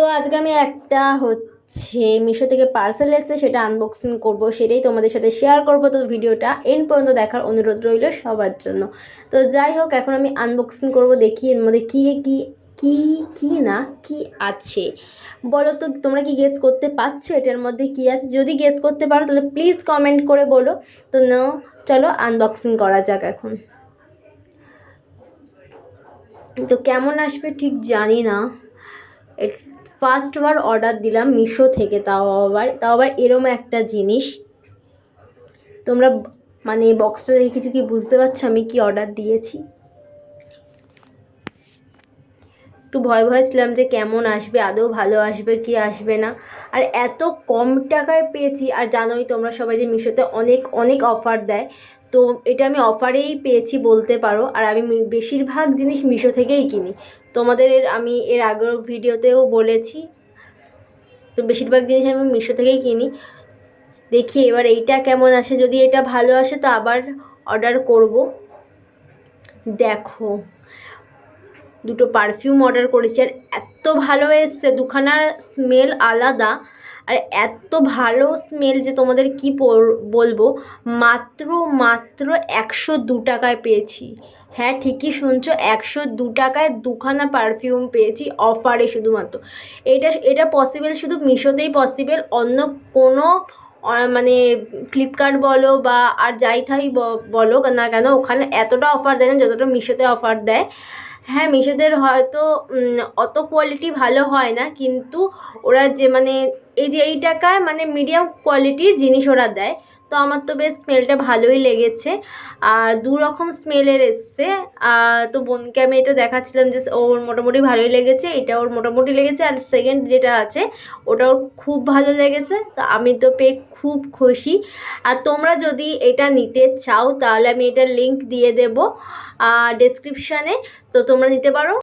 তো আজকে আমি একটা হচ্ছে মিশো থেকে পার্সেল এসে সেটা আনবক্সিং করব, সেটাই তোমাদের সাথে শেয়ার করব। তো ভিডিওটা এন পর্যন্ত দেখার অনুরোধ রইল সবার জন্য। তো যাই হোক, এখন আমি আনবক্সিং করব, দেখি এর মধ্যে কী কী কী কী না, কি আছে। বলো তো, তোমরা কি গেস করতে পারছ এটার মধ্যে কি আছে? যদি গেস করতে পারো, তাহলে প্লিজ কমেন্ট করে বলো। তো নাও চলো আনবক্সিং করা যাক এখন। তো কেমন আসবে ঠিক জানি না। ফার্স্টবার অর্ডার দিলাম মিশো থেকে, তাও আবার তাও আবার এরম একটা জিনিস। তোমরা মানে বক্সটা দেখে কিছু কি বুঝতে পারছ আমি কি অর্ডার দিয়েছি? একটু ভয় ভয় ছিলাম যে কেমন আসবে, আদৌ ভালো আসবে কি আসবে না। আর এত কম টাকায় পেয়েছি, আর জানোই তোমরা সবাই যে মিশোতে অনেক অনেক অফার দেয়। তো এটা আমি অফারেই পেয়েছি বলতে পারো। আর আমি বেশিরভাগ জিনিস মিশো থেকেই কিনি। তোমাদের আমি এর আগের ভিডিওতেও বলেছি। তো বেশিরভাগ জিনিস আমি মিশো থেকেই কিনি। দেখি এবার এইটা কেমন আসে। যদি এটা ভালো আসে তো আবার অর্ডার করব। দেখো, দুটো পারফিউম অর্ডার করেছি। আর এত ভালো এসছে। দুখানার স্মেল আলাদা। আর এত ভালো স্মেল যে তোমাদের কি বলব? মাত্র মাত্র একশো দু টাকায় পেয়েছি। হ্যাঁ ঠিকই শুনছো, একশো দু টাকায় দুখানা পারফিউম পেয়েছি অফারে শুধুমাত্র। এটা এটা পসিবল শুধু মিশোতেই পসিবল অন্য কোনো মানে ফ্লিপকার্ট বলো বা আর যাই থাই বলো না কেন, ওখানে এতটা অফার দেয় না, যতটা মিশোতে অফার দেয়। হ্যাঁ মিশোদের হয়তো অত কোয়ালিটি ভালো হয় না, কিন্তু ওরা যে মানে এই যে, এই টাকায় মানে মিডিয়াম কোয়ালিটির জিনিস ওরা দেয়। তো আমার তো বেশ স্মেলটা ভালোই লেগেছে। আর দু রকম স্মেলের এসছে। তো বোনকে আমি এটা দেখাচ্ছিলাম যে ওর মোটামুটি ভালোই লেগেছে, এটা ওর মোটামুটি লেগেছে। আর সেকেন্ড যেটা আছে, ওটা ওর খুব ভালো লেগেছে। তো আমি তো পেয়ে খুব খুশি। আর তোমরা যদি এটা নিতে চাও, তাহলে আমি এটার লিংক দিয়ে দেবো ডেসক্রিপশানে তো তোমরা নিতে পারো।